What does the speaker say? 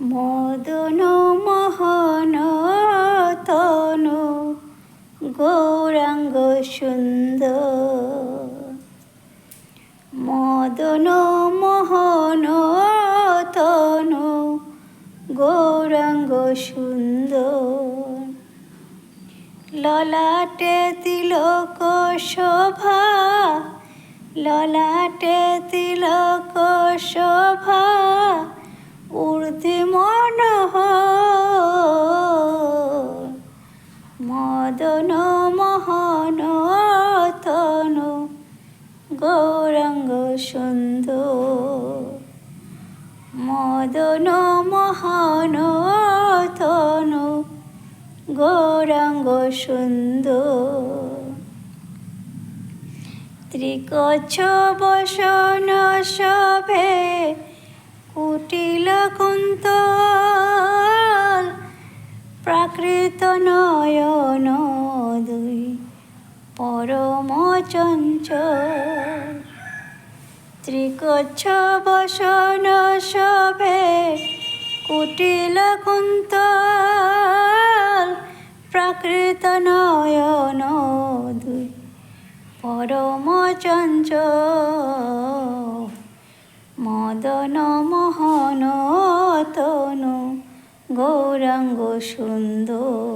মদন মোহন তনু, গৌরাঙ্গ সুন্দর। মদন মোহন তনু, গৌরাঙ্গ সুন্দর। ললাটে তিলক শোভা, ললাটে তিলক শোভা ঊর্ধ্বে মনোহর মদন মোহন তনু গৌরাঙ্গ সুন্দর। মদন মোহন তনু গৌরাঙ্গ সুন্দর। ত্রিকচ্ছ বসন সভে কুন্তল, প্রাকৃত নয়ন দুই, পরম চঞ্চল। ত্রিকচ্ছ বসন সভে কুটিল কুন্তল, প্রাকৃত নয়ন দুই, পরম চঞ্চল। মদন মোহন তনু গৌরাঙ্গ সুন্দর।